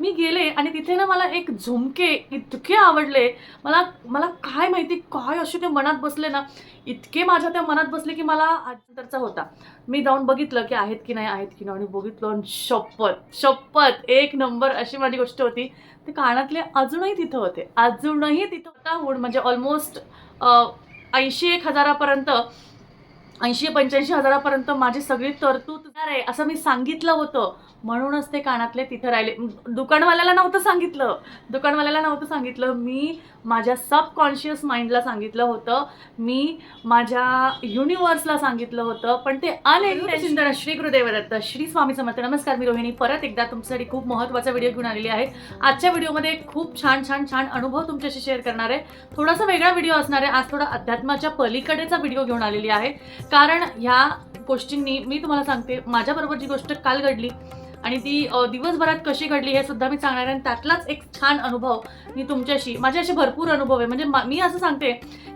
मी गेले आणि तिथे ना मला एक झुमके इतके आवडले. मला मला काय माहिती काय असे ते मनात बसले ना. इतके माझ्या त्या मनात बसले की मला आजनंतरचा होता. मी जाऊन बघितलं की आहेत की नाही आहेत की नाही. आणि बघितलं आणि शपथ शपथ एक नंबर अशी माझी गोष्ट होती. ते कानातले अजूनही तिथं होते. अजूनही तिथं होता म्हणजे ऑलमोस्ट ऐंशी एक हजारापर्यंत ऐंशी पंच्याऐंशी हजारापर्यंत माझी सगळी तरतूद होणार आहे असं मी सांगितलं होतं. म्हणूनच ते कानातले तिथं राहिले. दुकानवाल्याला नव्हतं सांगितलं. दुकानवाल्याला नव्हतं सांगितलं. मी माझ्या सबकॉन्शियस माइंडला सांगितलं होतं. मी माझ्या युनिवर्सला सांगितलं होतं. पण ते अनइंटेन्शन श्री गुरुदेव दत्त श्री स्वामी समर्थ. नमस्कार मी रोहिणी. परत एकदा तुमच्यासाठी खूप महत्त्वाचा व्हिडिओ घेऊन आलेली आहे. आजच्या व्हिडिओमध्ये खूप छान छान छान अनुभव तुमच्याशी शेअर करणार आहे. थोडासा वेगळा व्हिडिओ असणार आहे. आज थोडा अध्यात्माच्या पलीकडेचा व्हिडिओ घेऊन आलेली आहे. कारण ह्या गोष्टींनी मी तुम्हाला सांगते माझ्याबरोबर जी गोष्ट काल घडली आणि ती दिवसभरात कशी घडली हे सुद्धा मी सांगणार आहे. आणि त्यातलाच एक छान अनुभव मी तुमच्याशी माझे असे भरपूर अनुभव आहे. म्हणजे मी असं सांगते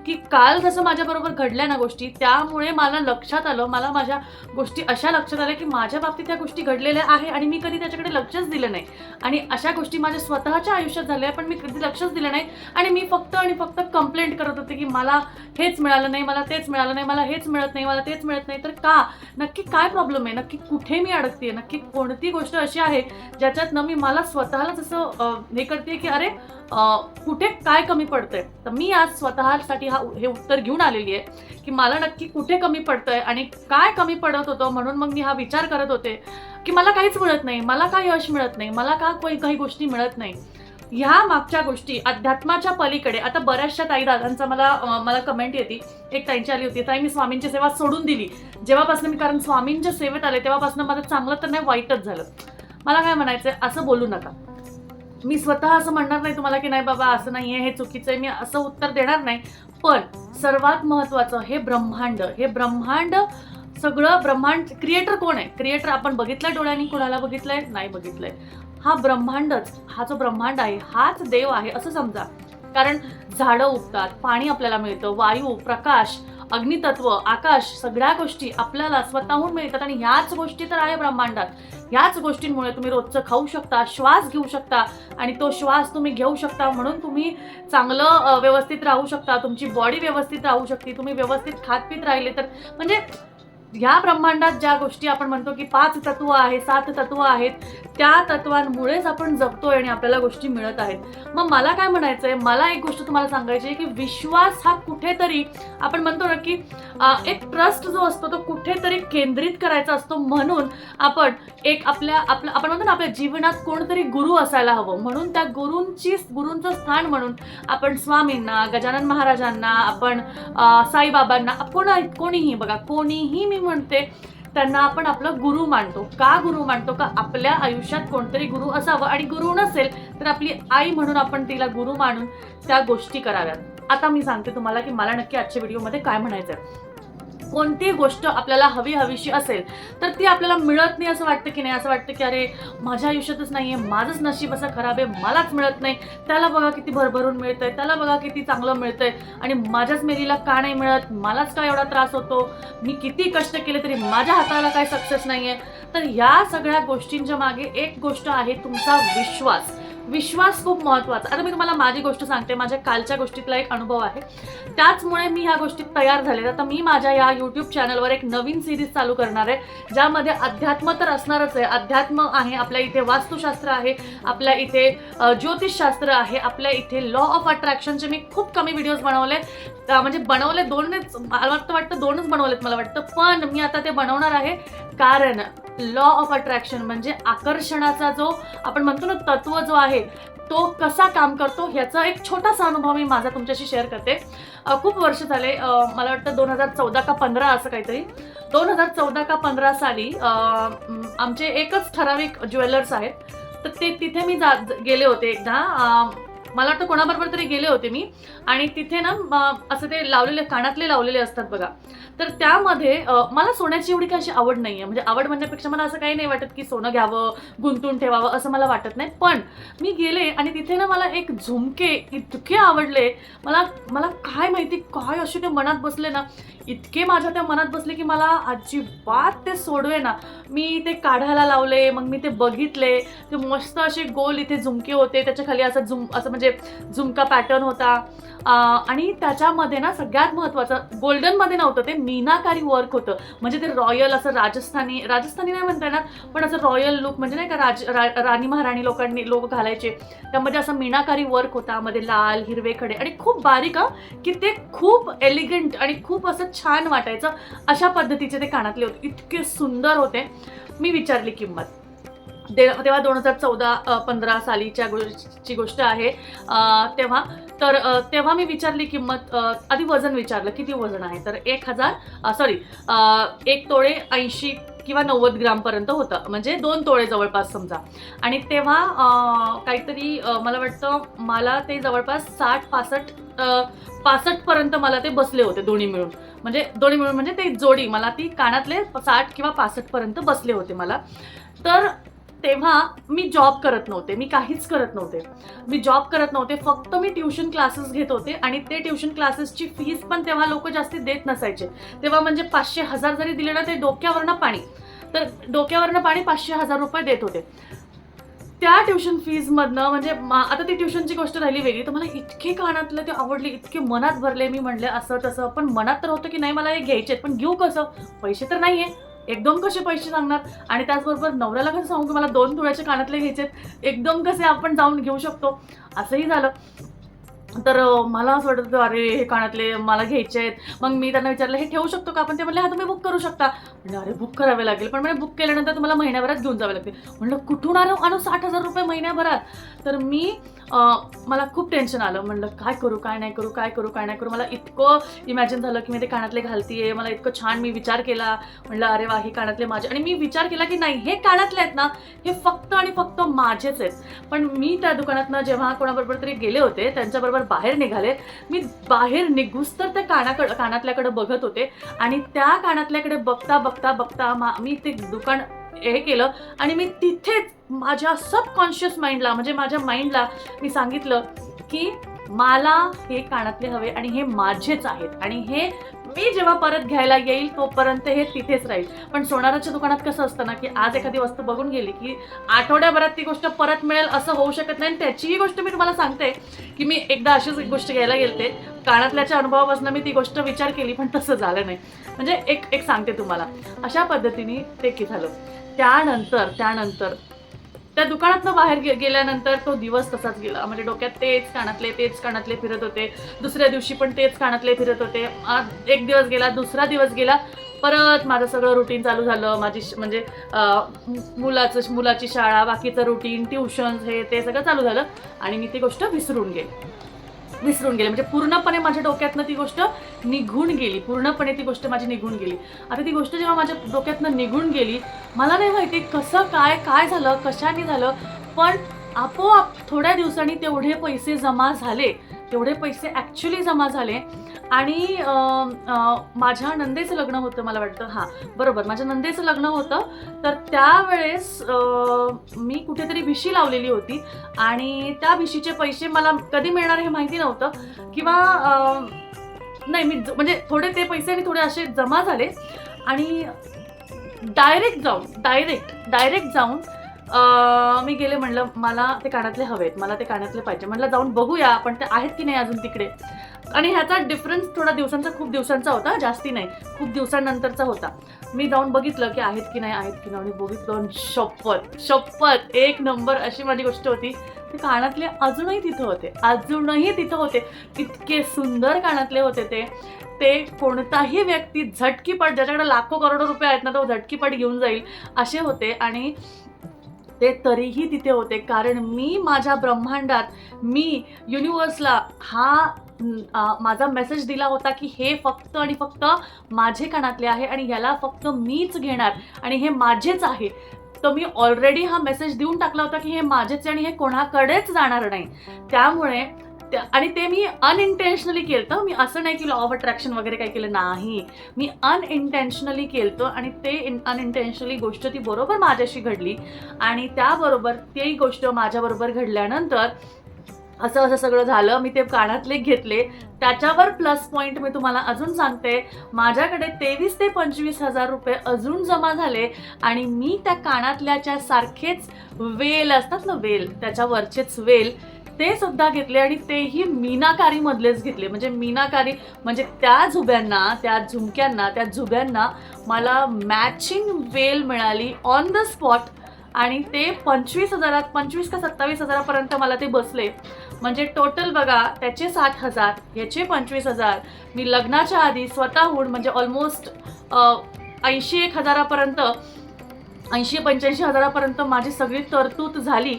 की काल जसं माझ्याबरोबर घडल्या ना गोष्टी त्यामुळे मला लक्षात आलं मला माझ्या गोष्टी अशा लक्षात आल्या की माझ्या बाबतीत त्या गोष्टी घडलेल्या आहे आणि मी कधी त्याच्याकडे लक्षच दिलं नाही. आणि अशा गोष्टी माझ्या स्वतःच्या आयुष्यात झाल्या पण मी कधी लक्षच दिलं नाही. आणि मी फक्त आणि फक्त कंप्लेंट करत होते की मला हेच मिळालं नाही मला तेच मिळालं नाही मला हेच मिळत नाही मला तेच मिळत नाही. तर का? नक्की काय प्रॉब्लेम आहे? नक्की कुठे मी अडकते नक्की कोणती गोष्ट अशी आहे ज्याच्यात ना मी मला स्वतःलाच असं हे करते की अरे कुठे काय कमी पडतंय? तर मी आज स्वतःसाठी हा हे उत्तर घेऊन आलेली आहे की मला नक्की कुठे कमी पडतंय आणि काय कमी पडत होतं म्हणून मग मी हा विचार करत होते की मला काहीच मिळत नाही मला काय यश मिळत नाही मला का काही गोष्टी मिळत नाही. ह्या मागच्या गोष्टी अध्यात्माच्या पलीकडे आता बऱ्याचशा ताई दादांचा मला मला कमेंट येते एक त्यांची आली होती ताई मी स्वामींची सेवा सोडून दिली. जेव्हापासून मी कारण स्वामींच्या सेवेत आले तेव्हापासून माझं चांगलं तर नाही वाईटच झालं. मला काय म्हणायचंय? असं बोलू नका. मी स्वतः असं म्हणणार नाही तुम्हाला की नाही बाबा असं नाहीये हे चुकीचं आहे मी असं उत्तर देणार नाही. पण सर्वात महत्वाचं हे ब्रह्मांड हे ब्रह्मांड सगळं ब्रह्मांड क्रिएटर कोण आहे? क्रिएटर आपण बघितलं डोळ्यांनी कुणाला बघितलंय? नाही बघितलंय. हा ब्रह्मांडच हा जो ब्रह्मांड आहे हाच देव आहे असं समजा. कारण झाडं उगतात पाणी आपल्याला मिळतं वायू प्रकाश अग्नितत्व आकाश सगळ्या गोष्टी आपल्याला स्वतःहून मिळतात आणि ह्याच गोष्टी तर आहे ब्रह्मांडात. ह्याच गोष्टींमुळे तुम्ही रोजचं खाऊ शकता श्वास घेऊ शकता आणि तो श्वास तुम्ही घेऊ शकता म्हणून तुम्ही चांगलं व्यवस्थित राहू शकता तुमची बॉडी व्यवस्थित राहू शकते तुम्ही व्यवस्थित खात पीत राहिले तर. म्हणजे ह्या ब्रह्मांडात ज्या गोष्टी आपण म्हणतो की पाच तत्व आहे सात तत्व आहेत त्या तत्वांमुळेच आपण जगतोय आणि आपल्याला गोष्टी मिळत आहेत. मग मला काय म्हणायचं आहे मला एक गोष्ट तुम्हाला सांगायची आहे की विश्वास हा कुठेतरी आपण म्हणतो ना की एक ट्रस्ट जो असतो तो कुठेतरी केंद्रित करायचा असतो म्हणून आपण एक आपल्या आपलं आपण म्हणतो ना आपल्या जीवनात कोणतरी गुरु असायला हवं. म्हणून त्या गुरूंची गुरूंचं स्थान म्हणून आपण स्वामींना गजानन महाराजांना आपण साईबाबांना कोणा कोणीही बघा कोणीही मी म्हणते त्यांना आपण आपलं गुरु मानतो. का गुरु मानतो? का आपल्या आयुष्यात कोणतरी गुरु असावं? आणि गुरु नसेल तर आपली आई म्हणून आपण तिला गुरु मानून त्या गोष्टी कराव्यात. आता मी सांगते तुम्हाला की मला नक्की आजच्या व्हिडिओमध्ये काय म्हणायचं आहे कोणतीही गोष्ट आपल्याला हवी हवीशी असेल तर ती आपल्याला मिळत नाही असं वाटतं की नाही. असं वाटतं की अरे माझ्या आयुष्यातच नाही आहे माझंच नशीब असं खराब आहे मलाच मिळत नाही. त्याला बघा किती भरभरून मिळतंय त्याला बघा किती चांगलं मिळतंय. आणि माझ्याच मेरीला का नाही मिळत? मलाच का एवढा त्रास होतो? मी किती कष्ट केले तरी माझ्या हाताला काय सक्सेस आहे तर या सगळ्या गोष्टींच्या मागे एक गोष्ट आहे तुमचा विश्वास. विश्वास खूप महत्त्वाचा. आता मी तुम्हाला माझी गोष्ट सांगते माझ्या कालच्या गोष्टीतला एक अनुभव आहे. त्याचमुळे मी ह्या गोष्टीत तयार झाले आता मी माझ्या या यूट्यूब चॅनलवर एक नवीन सिरीज चालू करणार आहे ज्यामध्ये अध्यात्म तर असणारच आहे. अध्यात्म आहे आपल्या इथे वास्तुशास्त्र आहे आपल्या इथे ज्योतिषशास्त्र आहे आपल्या इथे लॉ ऑफ अट्रॅक्शनचे मी खूप कमी व्हिडिओज बनवले. म्हणजे बनवले दोनच मला वाटतं वाटतं दोनच बनवलेत मला वाटतं. पण मी आता ते बनवणार आहे कारण लॉ ऑफ अट्रॅक्शन म्हणजे आकर्षणाचा जो आपण म्हणतो ना तत्व जो आहे तो कसा काम करतो ह्याचा एक छोटासा अनुभव मी माझा तुमच्याशी शेअर करते. खूप वर्ष झाले मला वाटतं दोन हजार चौदा का पंधरा असं काहीतरी. दोन हजार चौदा का पंधरा साली आमचे एकच ठराविक ज्वेलर्स आहेत. तर ते तिथे मी जा गेले होते एकदा. मला वाटतं कोणाबरोबर तरी गेले होते मी. आणि तिथे ना असं ते लावलेले कानातले लावलेले असतात बघा. तर त्यामध्ये मला सोन्याची एवढी काही अशी आवड नाही आहे म्हणजे आवड म्हणण्यापेक्षा मला असं काही नाही वाटत की सोनं घ्यावं गुंतून ठेवावं असं मला वाटत नाही. पण मी गेले आणि तिथे ना मला एक झुमके इतके आवडले. मला मला काय माहिती काय असे ते मनात बसले ना. इतके माझ्या त्या मनात बसले की मला अजिबात ते सोडवे ना. मी ते काढायला लावले मग मी ते बघितले. ते मस्त असे गोल इथे झुमके होते. त्याच्याखाली असं झुम असं म्हणजे झुमका पॅटर्न होता. आणि त्याच्यामध्ये ना सगळ्यात महत्त्वाचं गोल्डनमध्ये नव्हतं ते मीनाकारी वर्क होतं. म्हणजे ते रॉयल असं राजस्थानी राजस्थानी नाही म्हणता येणार पण असं रॉयल लुक म्हणजे नाही का राज रा- राणी महाराणी लोकांनी लोक घालायचे. त्यामध्ये असं मीनाकारी वर्क होता मध्ये लाल हिरवे खडे आणि खूप बारीक की ते खूप एलिगंट आणि खूप असं छान वाटायचं. अशा पद्धतीचे ते कानातले होते. इतके सुंदर होते. मी विचारली किंमत. ते तेव्हा दोन हजार चौदा पंधरा सालीच्या गोष्टीची गोष्ट आहे. तेव्हा तर तेव्हा मी विचारली किंमत आधी वजन विचारलं किती वजन आहे? तर एक हजार सॉरी एक तोळे ऐंशी किंवा नव्वद ग्रामपर्यंत होतं. म्हणजे दोन तोळे जवळपास समजा. आणि तेव्हा काहीतरी मला वाटतं मला ते जवळपास साठ पासष्ट पासष्टपर्यंत मला ते बसले होते दोन्ही मिळून. म्हणजे दोन्ही मिळून म्हणजे ते जोडी मला ती कानातले साठ किंवा पासष्टपर्यंत बसले होते मला. तर तेव्हा मी जॉब करत नव्हते मी काहीच करत नव्हते. मी जॉब करत नव्हते फक्त मी ट्युशन क्लासेस घेत होते आणि ते ट्युशन क्लासेसची फीस पण तेव्हा लोक जास्ती देत नसायचे. तेव्हा म्हणजे पाचशे हजार जरी दिले ना ते डोक्यावरनं पाणी. तर डोक्यावरनं पाणी पाचशे हजार रुपये देत होते. त्या ट्युशन फीजमधनं म्हणजे मा- आता ती ट्युशनची गोष्ट राहिली वेगळी. तर मला इतके कानातलं ते आवडले इतके मनात भरले मी म्हणले असं तसं. पण मनात तर होतं की नाही मला हे घ्यायचे पण घेऊ कसं? पैसे तर नाही आहे एकदम कसे पैसे सांगणार? आणि त्याचबरोबर नवऱ्याला कसं सांगू की मला दोन तुळ्याचे कानातले घ्यायचे एकदम कसे आपण जाऊन घेऊ शकतो? असंही झालं. तर मला असं वाटत होतं, अरे हे कानातले मला घ्यायचे आहेत. मग मी त्यांना विचारलं हे ठेवू शकतो का आपण? ते म्हणले हा तुम्ही बुक करू शकता. म्हणजे अरे बुक करावे लागेल. पण म्हणजे बुक केल्यानंतर तुम्हाला महिन्याभरात घेऊन जावे लागते म्हणलं कुठून आणू? आणू साठ हजार रुपये महिन्याभरात. तर मी मला खूप टेन्शन आलं. म्हणलं काय करू? काय नाही करू? काय करू? काय नाही करू? मला इतकं इमॅजिन झालं की मी ते कानातले घालतीये. मला इतकं छान मी विचार केला. म्हणलं अरे वा हे कानातले माझे. आणि मी विचार केला की नाही हे कानातले आहेत ना हे फक्त आणि फक्त माझेच आहेत. पण मी त्या दुकानातनं जेव्हा कोणाबरोबर तरी गेले होते त्यांच्याबरोबर बाहेर निघाले मी बाहेर निघूस तर त्या कानाकडं कानातल्याकडे बघत होते. आणि त्या कानातल्याकडे बघता बघता बघता मा मी ते दुकान हे केलं आणि मी तिथेच माझ्या सबकॉन्शियस माइंडला म्हणजे माझ्या माइंडला मी सांगितलं की मला हे कानातले हवे आणि हे माझेच आहेत. आणि हे मी जेव्हा परत घ्यायला येईल तोपर्यंत हे तिथेच राहील. पण सोनाराच्या दुकानात कसं असतं ना की आज एखादी वस्तू बघून गेली की आठवड्याभरात ती गोष्ट परत मिळेल असं होऊ शकत नाही. आणि त्याचीही गोष्ट मी तुम्हाला सांगते की मी एकदा अशीच एक गोष्ट घ्यायला गेलते. कानातल्याच्या अनुभवापासून मी ती गोष्ट विचार केली पण तसं झालं नाही. म्हणजे एक एक सांगते तुम्हाला. अशा पद्धतीने ते की झालं त्यानंतर त्यानंतर त्या दुकानातनं बाहेर गेल्यानंतर तो दिवस तसाच गेला. म्हणजे डोक्यात तेच कानातले तेच कानातले फिरत होते. दुसऱ्या दिवशी पण तेच कानातले फिरत होते. आज एक दिवस गेला दुसरा दिवस गेला. परत माझं सगळं रुटीन चालू झालं. माझी म्हणजे मुलाचं मुलाची शाळा बाकीचं रुटीन ट्युशन्स हे ते सगळं चालू झालं. आणि मी ती गोष्ट विसरून गेले. विसरून गेले. म्हणजे पूर्णपणे माझ्या डोक्यातनं ती गोष्ट निघून गेली. पूर्णपणे ती गोष्ट माझी निघून गेली. आता ती गोष्ट जेव्हा माझ्या डोक्यातनं निघून गेली मला नाही माहिती कसं काय काय झालं कशाने झालं पण आपोआप थोड्या दिवसांनी तेवढे पैसे जमा झाले. तेवढे पैसे ॲक्च्युली जमा झाले. आणि माझ्या नंदेचं लग्न होतं मला वाटतं. हां बरोबर. माझ्या नंदेचं लग्न होतं. तर त्यावेळेस मी कुठेतरी भिशी लावलेली होती. आणि त्या भिशीचे पैसे मला कधी मिळणार हे माहिती नव्हतं. किंवा नाही मी ज- म्हणजे थोडे ते पैसे आणि थोडे असे जमा झाले. आणि डायरेक्ट जाऊन डायरेक्ट डायरेक्ट जाऊन मी गेले म्हणलं मला ते कानातले हवेत मला ते कानातले पाहिजे. म्हटलं जाऊन बघूया पण ते आहेत की नाही अजून तिकडे? आणि ह्याचा डिफरन्स थोडा दिवसांचा खूप दिवसांचा होता जास्ती नाही. खूप दिवसांनंतरचा होता. मी जाऊन बघितलं की आहेत की नाही आहेत की नाही आणि बघितलं शपथ शपथ! एक नंबर अशी माझी गोष्ट होती. ते कानातले अजूनही तिथं होते. अजूनही तिथं होते. इतके सुंदर कानातले होते ते. ते कोणताही व्यक्ती झटकीपट ज्याच्याकडे लाखो करोडो रुपये आहेत ना तो झटकीपट घेऊन जाईल. असे होते आणि ते तरीही तिथे होते. कारण मी माझ्या ब्रह्मांडात मी युनिवर्सला हा माझा मेसेज दिला होता की हे फक्त आणि फक्त माझे कानातले आहे आणि याला फक्त मीच घेणार आणि हे माझेच आहे. तर मी ऑलरेडी हा मेसेज देऊन टाकला होता की हे माझेच आणि हे कोणाकडेच जाणार नाही. त्यामुळे आणि ते मी अनइंटेन्शनली केलं मी असं नाही की लॉ ऑफ अट्रॅक्शन वगैरे काय केलं नाही. मी अनइंटेन्शनली केलं आणि ते अनइंटेन्शनली गोष्ट ती बरोबर माझ्याशी घडली. आणि त्याबरोबर ती गोष्ट माझ्याबरोबर घडल्यानंतर असं असं सगळं झालं. मी ते कानातले घेतले. त्याच्यावर प्लस पॉईंट मी तुम्हाला अजून सांगते. माझ्याकडे तेवीस ते पंचवीस हजार रुपये अजून जमा झाले. आणि मी त्या कानातल्याच्या सारखेच वेल असतात ना वेल त्याच्यावरचेच वेल ते सुद्धा घेतले आणि तेही मीनाकारी मधलेच घेतले. म्हणजे मीनाकारी म्हणजे त्या झुब्यांना त्या झुमक्यांना त्या झुब्यांना मला मॅचिंग वेल मिळाली ऑन द स्पॉट आणि ते पंचवीस हजारात पंचवीस का सत्तावीस हजारापर्यंत मला ते बसले. म्हणजे टोटल बघा त्याचे साठ हजार ह्याचे पंचवीस हजार. मी लग्नाच्या आधी स्वतःहून म्हणजे ऑलमोस्ट ऐंशी एक हजारापर्यंत ऐंशी पंच्याऐंशी हजारापर्यंत माझी सगळी तरतूद झाली.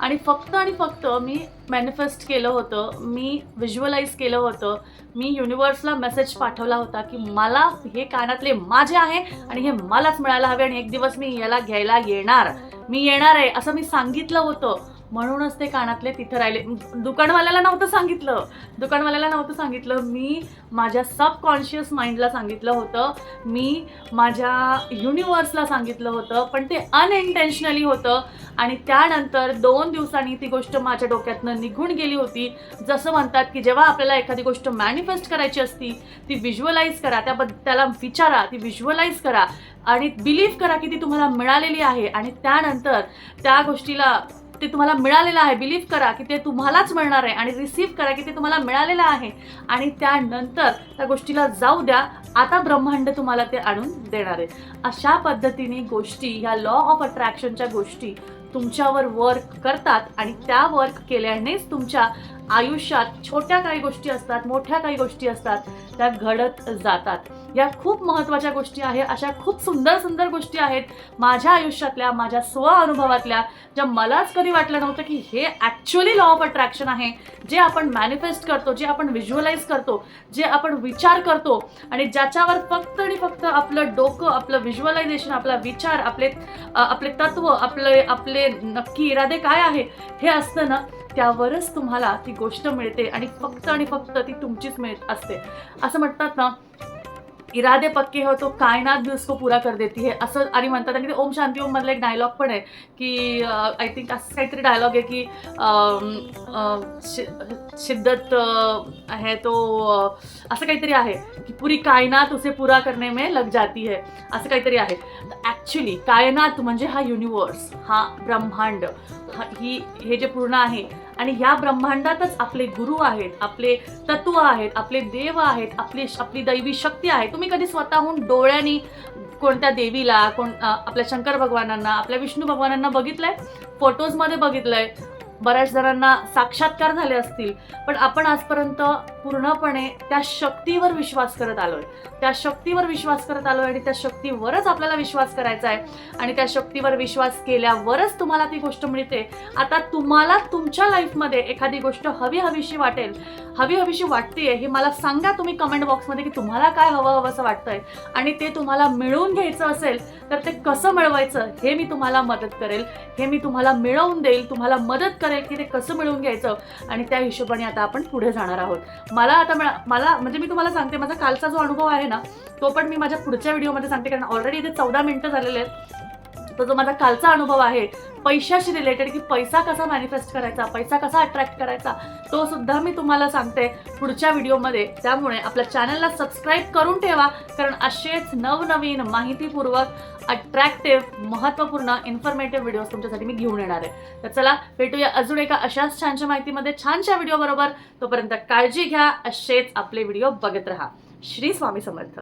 आणि फक्त आणि फक्त मी मॅनिफेस्ट केलं होतं मी व्हिज्युअलाइज केलं होतं मी युनिवर्सला मेसेज पाठवला होता की मला हे कानातले माझे आहे आणि हे मलाच मिळायला हवे आणि एक दिवस मी याला घ्यायला येणार. मी येणार आहे असं मी सांगितलं होतं. म्हणूनच ते कानातले तिथं राहिले. दुकानवाल्याला नव्हतं सांगितलं. दुकानवाल्याला नव्हतं सांगितलं. मी माझ्या सबकॉन्शियस माइंडला सांगितलं होतं. मी माझ्या युनिवर्सला सांगितलं होतं. पण ते अनइंटेन्शनली होतं. आणि त्यानंतर दोन दिवसांनी ती गोष्ट माझ्या डोक्यातनं निघून गेली होती. जसं म्हणतात की जेव्हा आपल्याला एखादी गोष्ट मॅनिफेस्ट करायची असती ती व्हिज्युअलाइज करा. त्याबद्दल त्याला विचारा. ती व्हिज्युअलाइज करा. आणि बिलीव्ह करा की ती तुम्हाला मिळालेली आहे. आणि त्यानंतर त्या गोष्टीला ते तुम्हाला मिळालेलं आहे. बिलीव्ह करा की ते तुम्हालाच मिळणार आहे. आणि रिसीव्ह करा की ते तुम्हाला मिळालेलं आहे. आणि त्यानंतर त्या गोष्टीला जाऊ द्या. आता ब्रह्मांड तुम्हाला ते आणून देणार आहे. अशा पद्धतीने गोष्टी ह्या लॉ ऑफ अट्रॅक्शनच्या गोष्टी तुमच्यावर वर्क करतात. आणि त्या वर्क केल्यानेच तुमच्या आयुष्यात छोट्या काही गोष्टी असतात मोठ्या काही गोष्टी असतात त्या घडत जातात. या खूप महत्त्वाच्या गोष्टी आहेत अशा खूप सुंदर सुंदर गोष्टी आहेत माझ्या आयुष्यातल्या माझ्या स्व अनुभवातल्या ज्या मलाच कधी वाटलं नव्हतं की हे ॲक्च्युअली लॉ ऑफ अट्रॅक्शन आहे. जे आपण मॅनिफेस्ट करतो जे आपण व्हिज्युअलाइज करतो जे आपण विचार करतो आणि ज्याच्यावर फक्त आणि फक्त आपलं डोकं आपलं व्हिज्युअलायझेशन आपला विचार आपले आपले तत्व आपले आपले नक्की इरादे काय आहे हे असतं ना त्यावरच तुम्हाला ती गोष्ट मिळते आणि फक्त आणि फक्त ती तुमचीच मिळत असते. असं म्हणतात ना इरादे पक्के हो तो कायनात भी उसको पूरा कर देती है। असं आणि म्हणतात आणि ते ओम शांती ओम मधला एक डायलॉग पण आहे की आय थिंक असं डायलॉग आहे की अम, अ, शिद्दत है तो अ, असं काहीतरी आहे की पुरी कायनात उसे पुरा करने में लग जाती है। असं काहीतरी आहे. ॲक्च्युली कायनात म्हणजे हा युनिवर्स हा ब्रह्मांड हा ही हे जे पूर्ण आहे आणि ह्या ब्रह्मांडातच आपले गुरु आहेत आपले तत्व आहेत आपले देव आहेत आपली आपली दैवी शक्ती आहे. तुम्ही कधी स्वतःहून डोळ्यांनी कोणत्या देवीला कोण आपल्या शंकर भगवानांना आपल्या विष्णू भगवानांना बघितलंय? फोटोजमध्ये बघितलंय. बऱ्याच जणांना साक्षात्कार झाले असतील पण आपण आजपर्यंत पूर्णपणे त्या शक्तीवर विश्वास करत आलोय. त्या शक्तीवर विश्वास करत आलोय आणि त्या शक्तीवरच आपल्याला विश्वास करायचा आहे. आणि त्या शक्तीवर विश्वास केल्यावरच तुम्हाला ती गोष्ट मिळते. आता तुम्हाला तुमच्या लाईफमध्ये एखादी गोष्ट हवी हवीशी वाटेल. हवी हवीशी वाटतेय हे मला सांगा तुम्ही कमेंट बॉक्समध्ये की तुम्हाला काय हवं हवं असं वाटतंय. आणि ते तुम्हाला मिळवून घ्यायचं असेल तर ते कसं मिळवायचं हे मी तुम्हाला मदत करेल. हे मी तुम्हाला मिळवून देईल तुम्हाला मदत करेल की ते कसं मिळवून घ्यायचं आणि त्या हिशोबाने आता आपण पुढे जाणार आहोत. मला आता मिळा मला म्हणजे मी तुम्हाला सांगते माझा कालचा जो अनुभव आहे ना तो पण मी माझ्या पुढच्या व्हिडिओमध्ये सांगते कारण ऑलरेडी इथे चौदा मिनिटं झालेले आहेत. तो जो माझा कालचा अनुभव आहे पैशाशी रिलेटेड की पैसा कसा मॅनिफेस्ट करायचा पैसा कसा अट्रॅक्ट करायचा तो सुद्धा मी तुम्हाला सांगते पुढच्या व्हिडिओमध्ये त्यामुळे आपल्या चॅनलला सबस्क्राईब करून ठेवा कारण असेच नवनवीन माहितीपूर्वक अट्रॅक्टिव्ह महत्त्वपूर्ण इन्फॉर्मेटिव्ह व्हिडिओज तुमच्यासाठी मी घेऊन येणार आहे. तर चला भेटूया अजून एका अशाच छानशा माहितीमध्ये छानशा व्हिडिओ बरोबर. तोपर्यंत काळजी घ्या असेच आपले व्हिडिओ बघत राहा. श्री स्वामी समर्थ.